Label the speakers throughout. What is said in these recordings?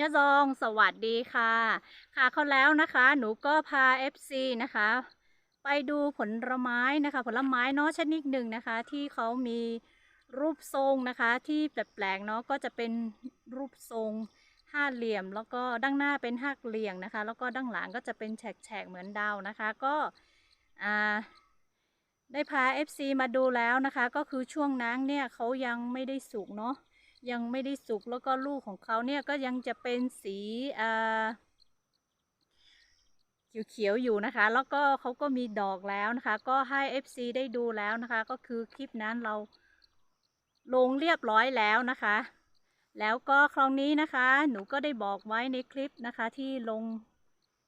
Speaker 1: ยะซองสวัสดีค่ะ ค่ะเขาแล้วนะคะ หนูก็พา FC นะคะ ไปดูผลไม้นะคะ ผลไม้เนาะชนิดหนึ่งนะคะ ที่เขามีรูปทรงนะคะ ที่แปลกๆเนาะก็จะเป็นรูปทรงห้าเหลี่ยม แล้วก็ด้านหน้าเป็นห้าเหลี่ยงนะคะ แล้วก็ด้านหลังก็จะเป็นแฉกๆเหมือนดาวนะคะ ก็อ่าได้พา FC มาดูแล้วนะคะ ก็คือช่วงนั้นเนี่ยเขายังไม่ได้สุกเนาะ ยังไม่ได้สุกแล้วก็ลูกของเขาเนี่ยก็ยังจะเป็นสีอ่าเขียวๆอยู่นะคะ แล้วก็เขาก็มีดอกแล้วนะคะ ก็ให้ FC ได้ดูแล้วนะคะ ก็คือคลิปนั้นเราลงเรียบร้อยแล้วนะคะ แล้วก็คราวนี้นะคะ หนูก็ได้บอกไว้ในคลิปนะคะที่ลง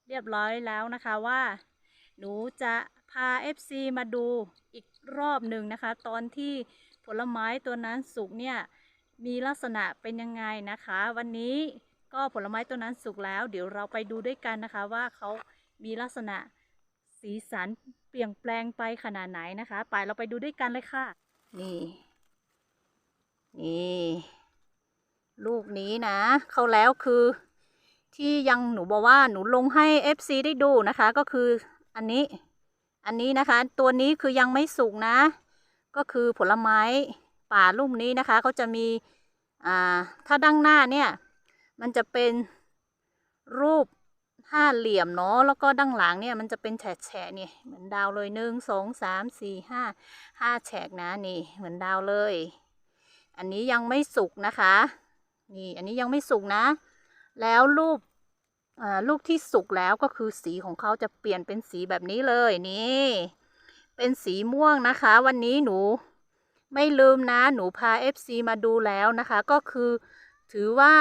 Speaker 1: เรียบร้อยแล้วนะคะว่า หนูจะพา FC มาดูอีกรอบหนึ่งนะคะ ตอนที่ผลไม้ตัวนั้นสุกเนี่ย มีลักษณะเป็นยังไงนะคะ วันนี้ก็ผลไม้ตัวนั้นสุกแล้ว เดี๋ยวเราไปดูด้วยกันนะคะว่าเขามีลักษณะสีสันเปลี่ยนแปลงไปขนาดไหนนะคะ ไปเราไปดูด้วยกันเลยค่ะ นี่ นี่ ลูกนี้นะ เขาแล้วคือ ที่ยังหนูบอกว่าหนูลงให้ FC ได้ดูนะคะ ก็คืออันนี้ อันนี้นะคะ ตัวนี้คือยังไม่สุกนะ ก็คือผลไม้ ป่าลูกนี้นะคะเขาจะมีอ่าถ้าดั้งหน้าเนี่ยมันจะเป็นรูปห้าเหลี่ยมเนาะแล้วก็ดั้งหลังเนี่ยมันจะเป็นแฉกแฉกเนี่ยเหมือนดาวเลยหนึ่งสองสามสี่ห้าห้าแฉกนะนี่เหมือนดาวเลย อันนี้ยังไม่สุกนะคะ นี่อันนี้ยังไม่สุกนะ แล้วรูปอ่าลูกที่สุกแล้วก็คือสีของเขาจะเปลี่ยนเป็นสีแบบนี้เลยนี่ เป็นสีม่วงนะคะ วันนี้หนู ไม่ลืมนะหนูพา FC มาดูแล้วนะคะ ก็คือถือว่า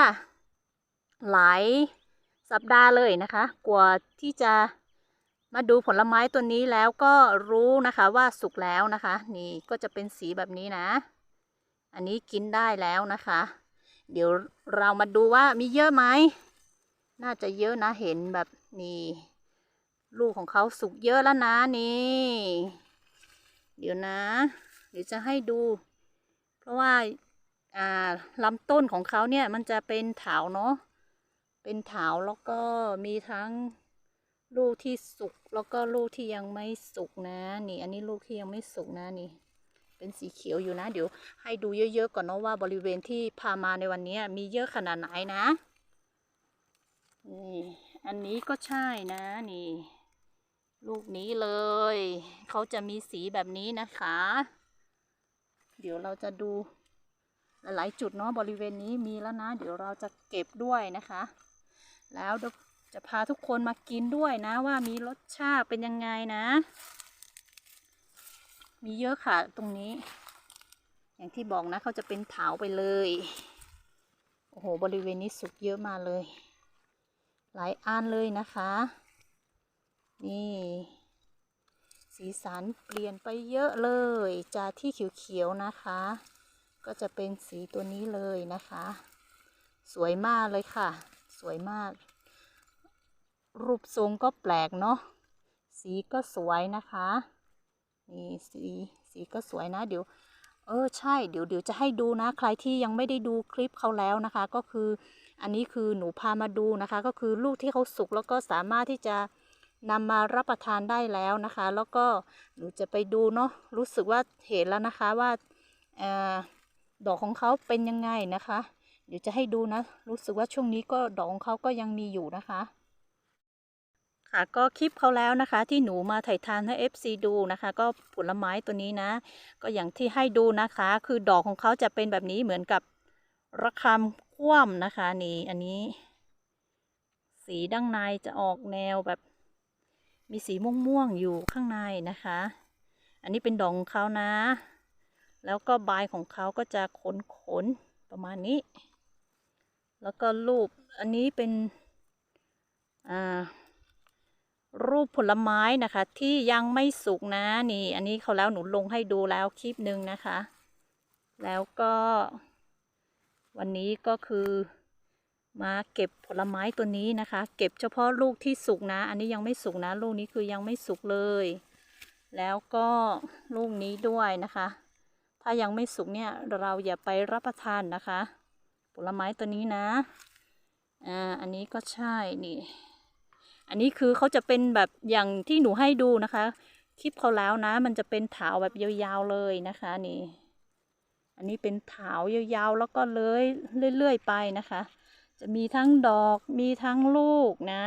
Speaker 1: หลายสัปดาห์เลยนะคะ กว่าที่จะมาดูผลไม้ตัวนี้แล้วก็รู้นะคะว่าสุกแล้วนะคะ นี่ก็จะเป็นสีแบบนี้นะ อันนี้กินได้แล้วนะคะ เดี๋ยวเรามาดูว่ามีเยอะไหมน่าจะเยอะนะเห็นแบบนี่ลูกของเขาสุกเยอะแล้วนะนี่ เดี๋ยวนะ เดี๋ยวจะให้ดู เพราะว่าอ่าลำต้นของเขาเนี่ยมันจะเป็นถาวเนาะเป็นถาวแล้วก็มีทั้งลูกที่สุกแล้วก็ลูกที่ยังไม่สุกนะนี่อันนี้ลูกที่ยังไม่สุกนะนี่เป็นสีเขียวอยู่นะ เดี๋ยวให้ดูเยอะๆก่อนเนาะว่าบริเวณที่พามาในวันนี้มีเยอะขนาดไหนนะนี่อันนี้ก็ใช่นะนี่ ลูกนี้เลย เขาจะมีสีแบบนี้นะคะ เดี๋ยวเราจะดูหลายๆจุดเนาะบริเวณนี้มีแล้วนะ เดี๋ยวเราจะเก็บด้วยนะคะ แล้วจะพาทุกคนมากินด้วยนะว่ามีรสชาติเป็นยังไงนะ มีเยอะค่ะตรงนี้ อย่างที่บอกนะเขาจะเป็นเถาไปเลย โอ้โหบริเวณนี้สุกเยอะมาเลย หลายอันเลยนะคะ นี่ สีสันเปลี่ยนไปเยอะเลย จากที่เขียวๆนะคะ ก็จะเป็นสีตัวนี้เลยนะคะ สวยมากเลยค่ะ สวยมาก รูปทรงก็แปลกเนาะสีก็สวยนะคะนี่สีสีก็สวยนะเดี๋ยวเออใช่เดี๋ยวเดี๋ยวจะให้ดูนะ ใครที่ยังไม่ได้ดูคลิปเขาแล้วนะคะ ก็คืออันนี้คือหนูพามาดูนะคะ ก็คือลูกที่เขาสุกแล้วก็สามารถที่จะ นำมารับประทานได้แล้วนะคะ แล้วก็หนูจะไปดูเนาะรู้สึกว่าเห็นแล้วนะคะว่าอดอกของเขาเป็นยังไงนะคะ เดี๋ยวจะให้ดูนะ รู้สึกว่าช่วงนี้ก็ดอกของเขาก็ยังมีอยู่นะคะ ค่ะก็คลิปเขาแล้วนะคะ ที่หนูมาถ่ายทานให้ FC ดูนะคะ ก็ผลไม้ตัวนี้นะ ก็อย่างที่ให้ดูนะคะ คือดอกของเขาจะเป็นแบบนี้เหมือนกับระคำคว่ำนะคะนี่อันนี้ สีด้านในจะออกแนวแบบ มีสีม่วงๆอยู่ข้างในนะคะ อันนี้เป็นดอกของเขานะ แล้วก็ใบของเขาก็จะขนๆประมาณนี้ แล้วก็รูปอันนี้เป็นรูปผลไม้นะคะที่ยังไม่สุกนะนี่ อันนี้เขาแล้วหนูลงให้ดูแล้วคลิปหนึ่งนะคะ แล้วก็วันนี้ก็คือ มาเก็บผลไม้ตัวนี้นะคะ เก็บเฉพาะลูกที่สุกนะ อันนี้ยังไม่สุกนะ ลูกนี้คือยังไม่สุกเลย แล้วก็ลูกนี้ด้วยนะคะ ถ้ายังไม่สุกเนี่ยเราอย่าไปรับประทานนะคะ ผลไม้ตัวนี้นะอ่าอันนี้ก็ใช่นี่ อันนี้คือเขาจะเป็นแบบอย่างที่หนูให้ดูนะคะ คลิปเขาแล้วนะ มันจะเป็นถาวแบบยาวๆเลยนะคะนี่ อันนี้เป็นถาวยาวๆแล้วก็เลยเรื่อยๆไปนะคะ จะมีทั้งดอกมีทั้งลูกนะ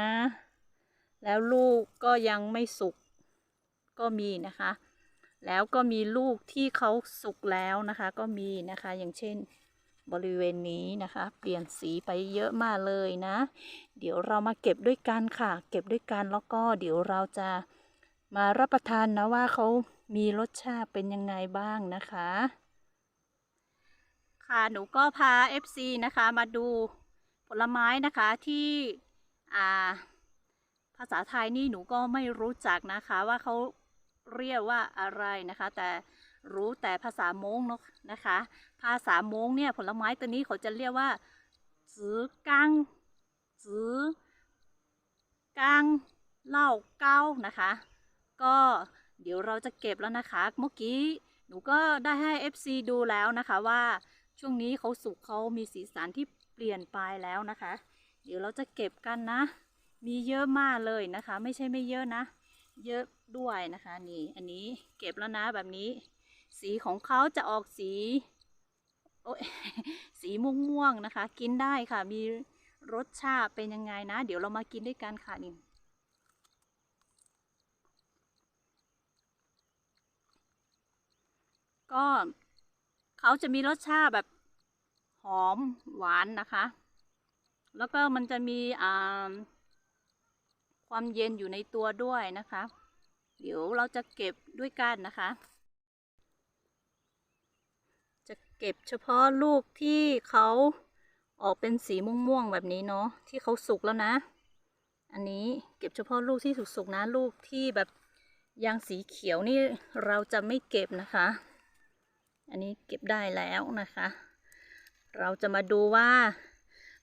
Speaker 1: แล้วลูกก็ยังไม่สุกก็มีนะคะ แล้วก็มีลูกที่เขาสุกแล้วนะคะ ก็มีนะคะ อย่างเช่นบริเวณนี้นะคะ เปลี่ยนสีไปเยอะมากเลยนะ เดี๋ยวเรามาเก็บด้วยกันค่ะ เก็บด้วยกันแล้วก็เดี๋ยวเราจะมารับประทานนะว่าเขามีรสชาติเป็นยังไงบ้างนะคะ ค่ะหนูก็พา FC นะคะมาดู ผลไม้นะคะที่ภาษาไทยนี่หนูก็ไม่รู้จักนะคะว่าเขาเรียกว่าอะไรนะคะ แต่รู้แต่ภาษามงเนอะนะคะ ภาษามงเนี่ยผลไม้ตัวนี้เขาจะเรียกว่าจือกังจือกังเล้าเก้านะคะ ก็เดี๋ยวเราจะเก็บแล้วนะคะ เมื่อกี้หนูก็ได้ให้ FC ดูแล้วนะคะว่าช่วงนี้เขาสุกเขามีสีสันที่ ลี่ยนไปแล้วนะคะ เดี๋ยวเราจะเก็บกันนะ มีเยอะมากเลยนะคะ ไม่ใช่ไม่เยอะนะ เยอะด้วยนะคะนี่อันนี้เก็บแล้วนะแบบนี้ สีของเขาจะออกสีโอ้ยสีม่วงๆนะคะ กินได้ค่ะ มีรสชาติเป็นยังไงนะ เดี๋ยวเรามากินด้วยกันค่ะนี่ก็เขาจะมีรสชาติแบบ หอมหวานนะคะ แล้วก็มันจะมีความเย็นอยู่ในตัวด้วยนะคะ เดี๋ยวเราจะเก็บด้วยกันนะคะ จะเก็บเฉพาะลูกที่เขาออกเป็นสีม่วงๆแบบนี้เนาะที่เขาสุกแล้วนะ อันนี้เก็บเฉพาะลูกที่สุกๆนะลูกที่แบบยังสีเขียวนี่เราจะไม่เก็บนะคะ อันนี้เก็บได้แล้วนะคะ เราจะมาดูว่า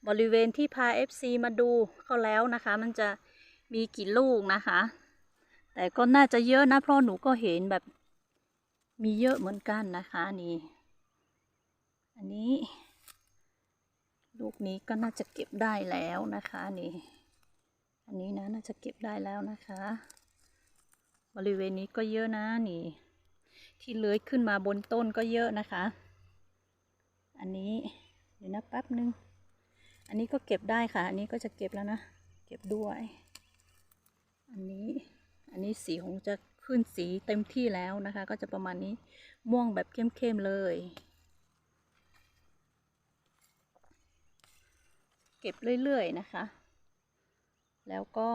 Speaker 1: บริเวณที่พา FC มาดูเขาแล้วนะคะ มันจะมีกี่ลูกนะคะ แต่ก็น่าจะเยอะนะ เพราะหนูก็เห็นแบบมีเยอะเหมือนกันนะคะนี่ อันนี้ ลูกนี้ก็น่าจะเก็บได้แล้วนะคะนี่ อันนี้นะน่าจะเก็บได้แล้วนะคะ บริเวณนี้ก็เยอะนะนี่ ที่เลื้อยขึ้นมาบนต้นก็เยอะนะคะ อันนี้เดี๋ยวนะแป๊บนึง อันนี้ก็เก็บได้ค่ะ อันนี้ก็จะเก็บแล้วนะ เก็บด้วย อันนี้ อันนี้สีของจะขึ้นสีเต็มที่แล้วนะคะ ก็จะประมาณนี้ ม่วงแบบเข้มๆเลย เก็บเรื่อยๆนะคะ แล้วก็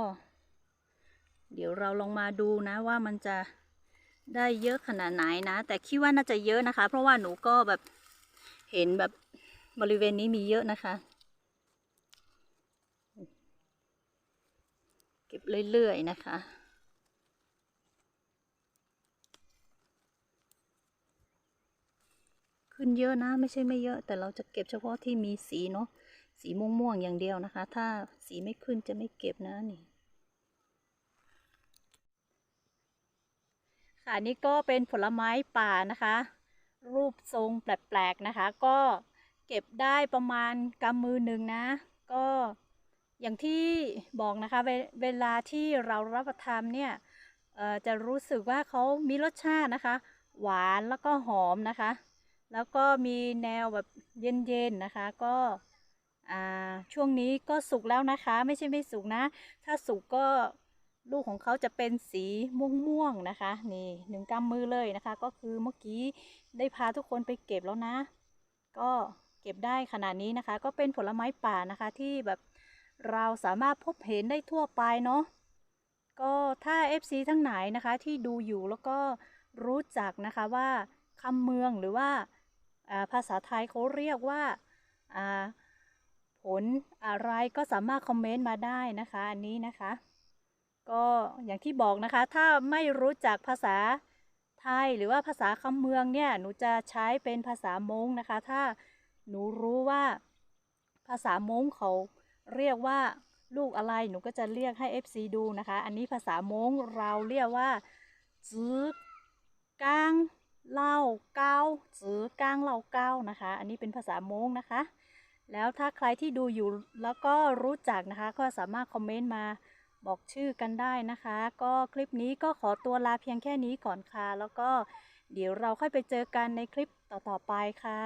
Speaker 1: เดี๋ยวเราลองมาดูนะว่ามันจะได้เยอะขนาดไหนนะ แต่คิดว่าน่าจะเยอะนะคะ เพราะว่าหนูก็แบบ เห็นแบบบริเวณนี้มีเยอะนะคะ เก็บเรื่อยๆนะคะขึ้นเยอะนะไม่ใช่ไม่เยอะ แต่เราจะเก็บเฉพาะที่มีสีเนาะสีม่วงๆอย่างเดียวนะคะ ถ้าสีไม่ขึ้นจะไม่เก็บนะนี่ค่ะนี่ก็เป็นผลไม้ป่านะคะ รูปทรงแปลกๆนะคะ ก็เก็บได้ประมาณกำมือหนึ่งนะ ก็อย่างที่บอกนะคะเวเวลาที่เรารับประทานเนี่ยจะรู้สึกว่าเขามีรสชาตินะคะ หวานแล้วก็หอมนะคะ แล้วก็มีแนวแบบเย็นๆนะคะ ก็ช่วงนี้ก็สุกแล้วนะคะ ไม่ใช่ไม่สุกนะ ถ้าสุกก็ ลูกของเขาจะเป็นสีม่วงๆนะคะ นี่หนึ่งกำมือเลยนะคะ ก็คือเมื่อกี้ได้พาทุกคนไปเก็บแล้วนะ ก็เก็บได้ขนาดนี้นะคะ ก็เป็นผลไม้ป่านะคะที่แบบเราสามารถพบเห็นได้ทั่วไปเนาะก็ถ้า FC ทั้งไหนนะคะที่ดูอยู่แล้วก็รู้จักนะคะว่าคำเมืองหรือว่าภาษาไทยเขาเรียกว่าผลอะไรก็สามารถคอมเมนต์มาได้นะคะ อันนี้นะคะ ก็อย่างที่บอกนะคะ ถ้าไม่รู้จักภาษาไทยหรือว่าภาษาคำเมืองเนี่ย หนูจะใช้เป็นภาษามงนะคะ ถ้าหนูรู้ว่าภาษามงเขาเรียกว่าลูกอะไรหนูก็จะเรียกให้ FC ดูนะคะ อันนี้ภาษามงเราเรียกว่าจื้อก้างเล่าเก้าจื้อก้างเล่าเก้านะคะ อันนี้เป็นภาษามงนะคะ แล้วถ้าใครที่ดูอยู่แล้วก็รู้จักนะคะ ก็สามารถคอมเมนต์มา บอกชื่อกันได้นะคะ ก็คลิปนี้ก็ขอตัวลาเพียงแค่นี้ก่อนค่ะ แล้วก็เดี๋ยวเราค่อยไปเจอกันในคลิปต่อๆไปค่ะ